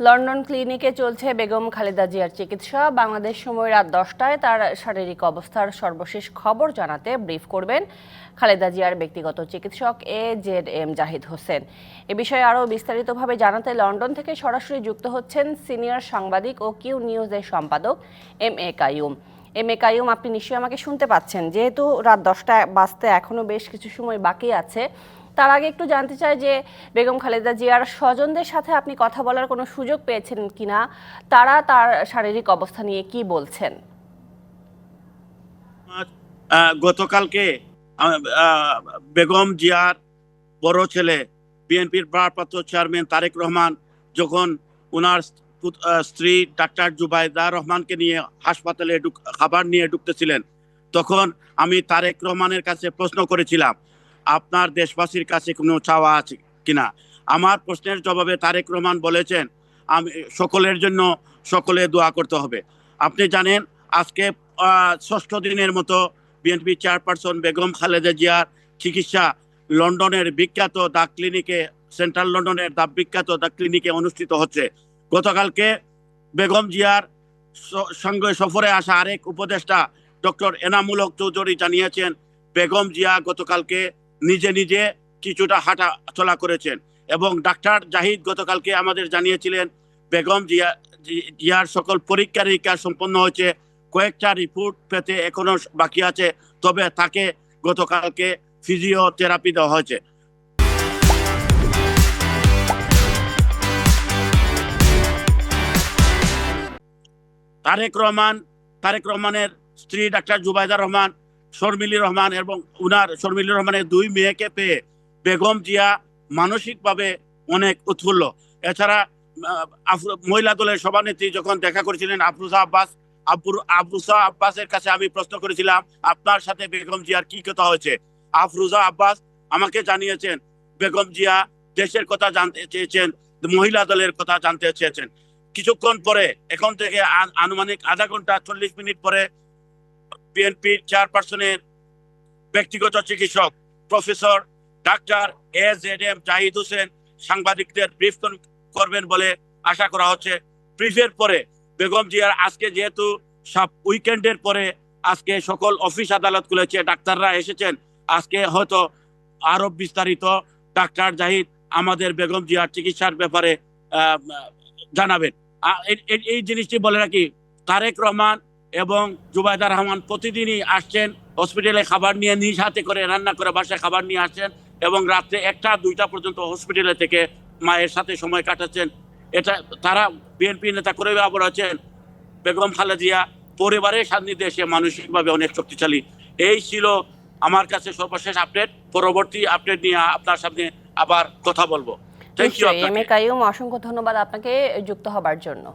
London ক্লিনিকে চলছে বেগম খালেদা জিয়ার চিকিৎসা। বাংলাদেশ সময় রাত দশটায় তার শারীরিক অবস্থার সর্বশেষ খবর জানাতে ব্রিফ করবেন খালেদা জিয়ার ব্যক্তিগত চিকিৎসক A Z M Zahid Hossain. এ বিষয়ে আরও বিস্তারিতভাবে জানাতে লন্ডন থেকে সরাসরি যুক্ত হচ্ছেন সিনিয়র সাংবাদিক ও কিউ নিউজের সম্পাদক M A Kaiyum M A Kaiyum আপনি নিশ্চয়ই আমাকে শুনতে পাচ্ছেন। যেহেতু রাত দশটা বাজতে এখনও বেশ কিছু সময় বাকি আছে, তার আগে একটু জানতে চাই যে বেগম খালেদা জিয়ার স্বজনদের সাথে আপনি কথা বলার কোনো সুযোগ পেয়েছেন কিনা? তারা তার শারীরিক অবস্থা নিয়ে কি বলছেন? গতকালকে বেগম জিয়ার বড় ছেলে, বিএনপির ভারপ্রাপ্ত চেয়ারম্যান তারেক রহমান যখন ওনার স্ত্রী ডাক্তার জুবাইদা রহমানকে নিয়ে হাসপাতালে খাবার নিয়ে ঢুকতেছিলেন। তখন আমি তারেক রহমানের কাছে প্রশ্ন করেছিলাম, আপনার দেশবাসীর কাছে কোনো চাওয়া আছে কিনা? আমার প্রশ্নের জবাবে তারেক রহমান বলেছেন, আমি, সকলের জন্য সকলে দোয়া করতে হবে। আপনি জানেন, আজকে ষষ্ঠ দিনের মতো বিএনপি চেয়ারপারসন বেগম খালেদা জিয়ার চিকিৎসা লন্ডনের বিখ্যাত দা ক্লিনিকে, সেন্ট্রাল লন্ডনের দা বিখ্যাত দা ক্লিনিকে অনুষ্ঠিত হচ্ছে। গতকালকে বেগম জিয়ার সঙ্গে সফরে আসা আরেক উপদেষ্টা ডক্টর এনামুল হক চৌধুরী জানিয়েছেন, বেগম জিয়া গতকালকে নিজে নিজে কিছুটা হাঁটা চলা করেছেন এবং ডাক্তার জাহিদ গতকালকে আমাদের জানিয়েছিলেন, বেগম জিয়া জিয়ার সকল পরীক্ষা নিরীক্ষা সম্পন্ন হয়েছে, কয়েকটা রিপোর্ট পেতে এখনও বাকি আছে, তবে তাকে গতকালকে ফিজিওথেরাপি দেওয়া হয়েছে। তারেক রহমান, তারেক রহমানের স্ত্রী ডাক্তার জুবাইদা রহমান, শর্মিলি রহমান এবং উনার শর্মিলি রহমানের দুই মেয়েকে পেয়ে বেগম জিয়া মানসিকভাবে অনেক উৎফুল্ল। এছাড়া মহিলা দলের সভানেত্রী যখন দেখা করেছিলেন আফরুজা আব্বাস, আব্বুর, আফরুজা আব্বাসের কাছে আমি প্রশ্ন করেছিলাম, আপনার সাথে বেগম জিয়ার কি কথা হয়েছে? আফরুজা আব্বাস আমাকে জানিয়েছেন, বেগম জিয়া দেশের কথা জানতে চেয়েছেন, মহিলা দলের কথা জানতে চেয়েছেন। কিছুক্ষণ পরে, এখন থেকে আনুমানিক আধা ঘণ্টা চল্লিশ মিনিট পরে বিএনপির চেয়ারপারসনের ব্যক্তিগত চিকিৎসক professor doctor A Z M Zahid Hossain সাংবাদিকদের ব্রিফ করবেন বলে আশা করা হচ্ছে। ব্রিফের পরে বেগম জিয়ার আজকে যেহেতু সব উইকেন্ডের পরে আজকে সকল অফিস আদালত খুলেছে, ডাক্তাররা এসেছেন, আজকে হয়তো আরও বিস্তারিত ডাক্তার জাহিদ আমাদের বেগম জিয়ার চিকিৎসার ব্যাপারে জানাবেন। এই- জিনিসটি বলে রাখি, তারেক রহমান এবং জুবাইদা রহমান প্রতিদিনই আসছেন হসপিটালে খাবার নিয়ে নিজ হাতে করে রান্না করে বাসায় খাবার নিয়ে আসছেন এবং রাত্রে একটা, দুইটা পর্যন্ত হসপিটালে থেকে মায়ের সাথে সময় কাটাচ্ছেন। এটা, তারা বিএনপি নেতা করে বলেছেন বেগম খালেদিয়া পরিবারের সান্নিধ্যে এসে মানসিকভাবে অনেক শক্তিশালী। এই ছিল আমার কাছে সর্বশেষ আপডেট পরবর্তী আপডেট নিয়ে আপনার সামনে আবার কথা বলব। এম এ কাইম অসংখ্য ধন্যবাদ আপনাকে যুক্ত হবার জন্য।